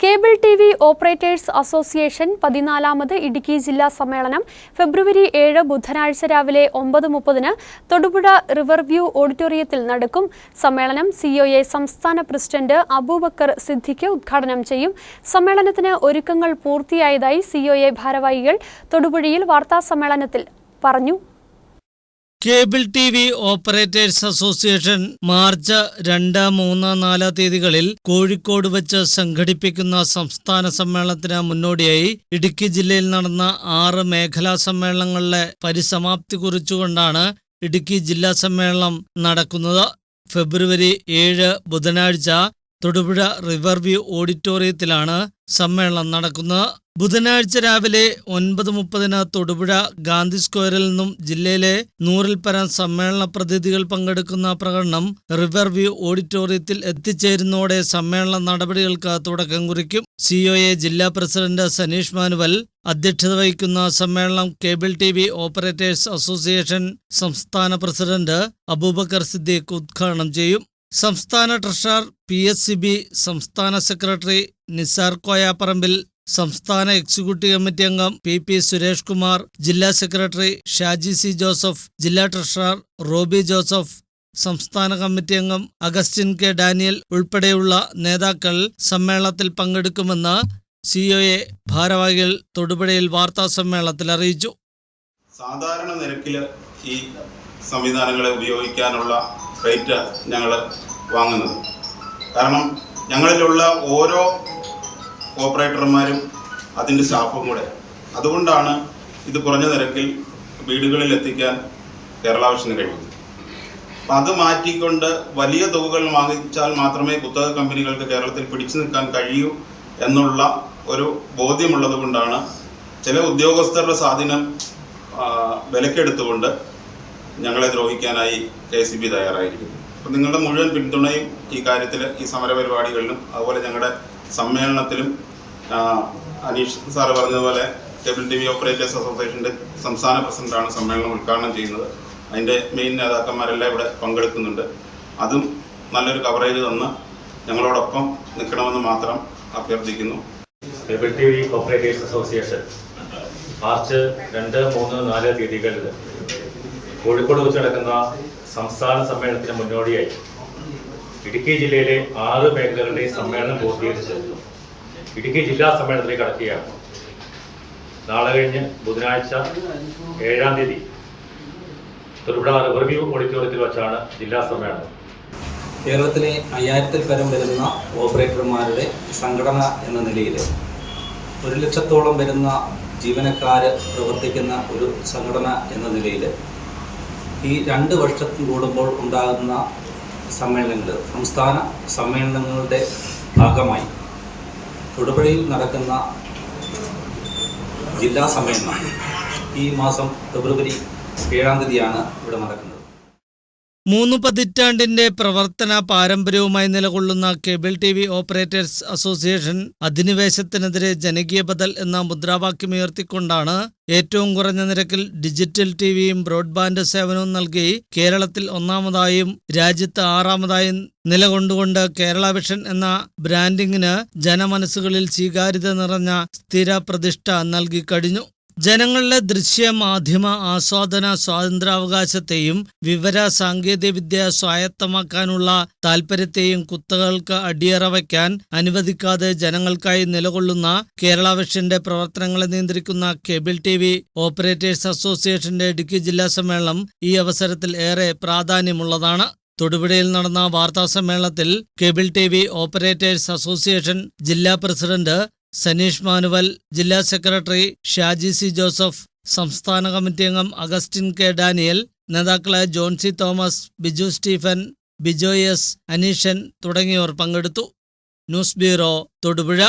Cable T V operators association പതിനാലാമത് Idukki ജില്ലാ സമ്മേളനം ഫെബ്രുവരി ഏഴ് ബുധനാഴ്ച രാവിലെ ഒമ്പത് മുപ്പതിന് തൊടുപുഴ റിവർവ്യൂ ഓഡിറ്റോറിയത്തിൽ നടക്കും. സമ്മേളനം സിഒഎ സംസ്ഥാന പ്രസിഡന്റ് അബൂബക്കർ സിദ്ദിഖ് ഉദ്ഘാടനം ചെയ്യും. സമ്മേളനത്തിന് ഒരുക്കങ്ങൾ പൂർത്തിയായതായി സിഒഎ ഭാരവാഹികൾ തൊടുപുഴയിൽ വാർത്താസമ്മേളനത്തിൽ പറഞ്ഞു. Cable T V operators association March രണ്ട് മൂന്ന് നാല് തീയതികളിൽ കോഴിക്കോട് വെച്ച് സംഘടിപ്പിക്കുന്ന സംസ്ഥാന സമ്മേളനത്തിന് മുന്നോടിയായി ഇടുക്കി ജില്ലയിൽ നടന്ന ആറ് മേഖലാ സമ്മേളനങ്ങളിലെ പരിസമാപ്തി കുറിച്ചുകൊണ്ടാണ് ഇടുക്കി ജില്ലാ സമ്മേളനം നടക്കുന്നത്. ഫെബ്രുവരി ഏഴ് ബുധനാഴ്ച തൊടുപുഴ റിവർവ്യൂ ഓഡിറ്റോറിയത്തിലാണ് സമ്മേളനം നടക്കുന്നത്. ബുധനാഴ്ച രാവിലെ ഒൻപത് മുപ്പതിന് തൊടുപുഴ ഗാന്ധി സ്ക്വയറിൽ നിന്നും ജില്ലയിലെ നൂറിൽ പരം സമ്മേളന പ്രതിനിധികൾ പങ്കെടുക്കുന്ന പ്രകടനം റിവർ വ്യൂ ഓഡിറ്റോറിയത്തിൽ എത്തിച്ചേരുന്നതോടെ സമ്മേളന നടപടികൾക്ക് തുടക്കം കുറിക്കും. സിഒഎ ജില്ലാ പ്രസിഡന്റ് സനീഷ് മാനുവൽ അധ്യക്ഷത വഹിക്കുന്ന സമ്മേളനം cable T V operators association സംസ്ഥാന പ്രസിഡന്റ് അബൂബക്കർ സിദ്ദീഖ് ഉദ്ഘാടനം ചെയ്യും. സംസ്ഥാന treasurer P S C B സംസ്ഥാന സെക്രട്ടറി നിസാർ കോയാപ്പറമ്പിൽ സംസ്ഥാന എക്സിക്യൂട്ടീവ് കമ്മിറ്റി അംഗം പി പി സുരേഷ് കുമാർ ജില്ലാ സെക്രട്ടറി ഷാജി സി ജോസഫ് ജില്ലാ ട്രഷറർ റോബി ജോസഫ് സംസ്ഥാന കമ്മിറ്റി അംഗം അഗസ്റ്റിൻ കെ ഡാനിയൽ ഉൾപ്പെടെയുള്ള നേതാക്കൾ സമ്മേളനത്തിൽ പങ്കെടുക്കുമെന്ന് സിഒഎ ഭാരവാഹികൾ തൊടുപുഴയിൽ വാർത്താ സമ്മേളനത്തിൽ അറിയിച്ചു. സാധാരണ നിരക്കിൽ ഈ സംവിധാനങ്ങളെ ഉപയോഗിക്കാനുള്ള റേറ്റ് ഞങ്ങൾ വാങ്ങുന്നത്. കാരണം ഞങ്ങളിലുള്ള ഓരോ ഓപ്പറേറ്റർമാരും അതിന്റെ സ്റ്റാഫും കൂടെ. അതുകൊണ്ടാണ് ഇത് കുറഞ്ഞ നിരക്കിൽ വീടുകളിൽ എത്തിക്കാൻ കേരള വിഷന് കഴിയുന്നത്. അപ്പം അത് മാറ്റിക്കൊണ്ട് വലിയ തുകകൾ വാങ്ങിച്ചാൽ മാത്രമേ കുത്തക കമ്പനികൾക്ക് കേരളത്തിൽ പിടിച്ചു നിൽക്കാൻ കഴിയൂ എന്നുള്ള ഒരു ബോധ്യമുള്ളത് കൊണ്ടാണ് ചില ഉദ്യോഗസ്ഥരുടെ സ്വാധീനം വിലക്കെടുത്തുകൊണ്ട് ഞങ്ങളെ ദ്രോഹിക്കാനായി കെ സി ബി തയ്യാറായിരിക്കുന്നു. അപ്പം നിങ്ങളുടെ മുഴുവൻ പിന്തുണയും ഈ കാര്യത്തിൽ ഈ സമരപരിപാടികളിലും അതുപോലെ ഞങ്ങളുടെ സമ്മേളനത്തിലും അനീഷ് സാറ് പറഞ്ഞതുപോലെ കേബിൾ ടി വി ഓപ്പറേറ്റേഴ്സ് അസോസിയേഷന്റെ സംസ്ഥാന പ്രസിഡന്റാണ് സമ്മേളനം ഉദ്ഘാടനം ചെയ്യുന്നത്. അതിന്റെ മെയിൻ നേതാക്കന്മാരെല്ലാം ഇവിടെ പങ്കെടുക്കുന്നുണ്ട്. അതും നല്ലൊരു കവറേജ് തന്ന് ഞങ്ങളോടൊപ്പം നിൽക്കണമെന്ന് മാത്രം അഭ്യർത്ഥിക്കുന്നു. Cable T V operators association March രണ്ട് മൂന്ന് നാല് തീയതികളിൽ കോഴിക്കോട് വെച്ച് നടക്കുന്ന സംസ്ഥാന സമ്മേളനത്തിന് മുന്നോടിയായി ഇടുക്കി ജില്ലയിലെ ആറ് മേഖലകളുടെ സമ്മേളനം പൂർത്തീകരിച്ച് ഇടുക്കി ജില്ലാ സമ്മേളനത്തിലേക്ക് കടക്കുകയാണ്. നാളെ കഴിഞ്ഞ് ബുധനാഴ്ച ഏഴാം തീയതി തൊടുപുഴ റിവർവ്യൂ ഓഡിറ്റോറിയത്തിൽ വെച്ചാണ് ജില്ലാ സമ്മേളനം. കേരളത്തിലെ അയ്യായിരത്തിൽ പരം വരുന്ന ഓപ്പറേറ്റർമാരുടെ സംഘടന എന്ന നിലയിൽ ഒരു ലക്ഷത്തോളം വരുന്ന ജീവനക്കാർ പ്രവർത്തിക്കുന്ന ഒരു സംഘടന എന്ന നിലയിൽ ഈ രണ്ട് വർഷത്തിൽ കൂടുമ്പോൾ ഉണ്ടാകുന്ന സമ്മേളനങ്ങൾ സംസ്ഥാന സമ്മേളനങ്ങളുടെ ഭാഗമായി തൊടുപുഴയിൽ നടക്കുന്ന ജില്ലാ സമ്മേളനം. ഈ മാസം ഫെബ്രുവരി ഏഴാം തീയതിയാണ് ഇവിടെ നടക്കുന്നത്. മൂന്ന് പതിറ്റാണ്ടിന്റെ പ്രവർത്തന പാരമ്പര്യവുമായി നിലകൊള്ളുന്ന cable T V operators association അധിനിവേശത്തിനെതിരെ ജനകീയ ബദൽ എന്ന മുദ്രാവാക്യമുയർത്തിക്കൊണ്ടാണ് ഏറ്റവും കുറഞ്ഞ നിരക്കിൽ ഡിജിറ്റൽ ടി വിയും ബ്രോഡ്ബാൻഡ് സേവനവും നൽകി കേരളത്തിൽ ഒന്നാമതായും രാജ്യത്ത് ആറാമതായും നിലകൊണ്ടുകൊണ്ട് കേരള വിഷൻ എന്ന ബ്രാൻഡിങ്ങിന് ജനമനസ്സുകളിൽ സ്വീകാര്യത നിറഞ്ഞ സ്ഥിര പ്രതിഷ്ഠ നൽകി കഴിഞ്ഞു. ജനങ്ങളുടെ ദൃശ്യ മാധ്യമ ആസ്വാദന സ്വാതന്ത്ര്യാവകാശത്തെയും വിവര സാങ്കേതികവിദ്യ സ്വായത്തമാക്കാനുള്ള താൽപര്യത്തെയും കുത്തകൾക്ക് അടിയറ വയ്ക്കാൻ അനുവദിക്കാതെ ജനങ്ങൾക്കായി നിലകൊള്ളുന്ന കേരള വിഷന്റെ പ്രവർത്തനങ്ങളെ നിയന്ത്രിക്കുന്ന കേബിൾ ടി വി ഓപ്പറേറ്റേഴ്സ് അസോസിയേഷന്റെ ഇടുക്കി ജില്ലാ സമ്മേളനം ഈ അവസരത്തിൽ ഏറെ പ്രാധാന്യമുള്ളതാണ്. തൊടുപുഴയിൽ നടന്ന വാർത്താ സമ്മേളനത്തിൽ cable T V operators association ജില്ലാ പ്രസിഡന്റ് സനീഷ് മാനുവൽ ജില്ലാ സെക്രട്ടറി ഷാജി സി ജോസഫ് സംസ്ഥാന കമ്മിറ്റി അംഗം അഗസ്റ്റിൻ കെ ഡാനിയൽ നേതാക്കളായ ജോൺസി തോമസ് ബിജു സ്റ്റീഫൻ ബിജോയസ് അനീഷൻ തുടങ്ങിയവർ പങ്കെടുത്തു. News bureau Thodupuzha.